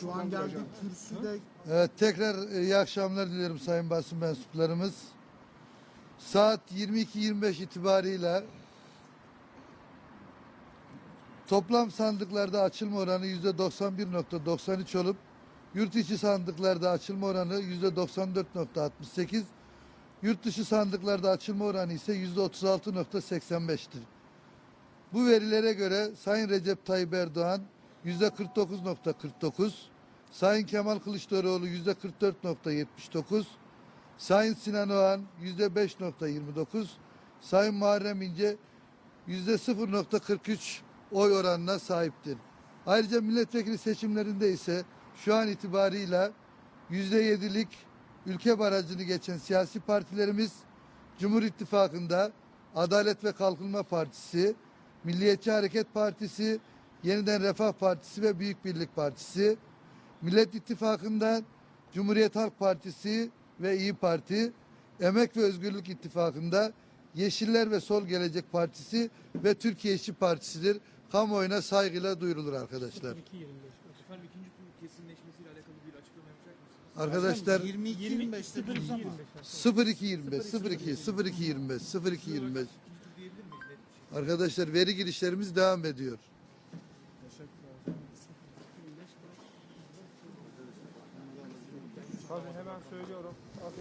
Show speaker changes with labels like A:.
A: Şu an kürsüde
B: Evet tekrar e, iyi akşamlar diliyorum sayın basın mensuplarımız. Saat 22.25 itibariyle toplam sandıklarda açılma oranı %91.93 olup yurt içi sandıklarda açılma oranı %94.68 yurt dışı sandıklarda açılma oranı ise %36.85'tir. Bu verilere göre Sayın Recep Tayyip Erdoğan %49.49, Sayın Kemal Kılıçdaroğlu %44.79, Sayın Sinan Oğan %5.29, Sayın Muharrem İnce %0.43 oy oranına sahiptir. Ayrıca milletvekili seçimlerinde ise şu an itibarıyla %7'lik ülke barajını geçen siyasi partilerimiz Cumhur İttifakı'nda Adalet ve Kalkınma Partisi, Milliyetçi Hareket Partisi, Yeniden Refah Partisi ve Büyük Birlik Partisi, Millet İttifakı'ndan Cumhuriyet Halk Partisi ve İyi Parti, Emek ve Özgürlük İttifakı'nda Yeşiller ve Sol Gelecek Partisi ve Türkiye İşçi Partisi'dir. Kamuoyuna saygıyla duyurulur arkadaşlar.
C: 22
B: Arkadaşlar
A: 22 25
B: 02
C: 25 02 25 25
B: Arkadaşlar veri girişlerimiz devam ediyor.
D: Tabii hemen söylüyorum.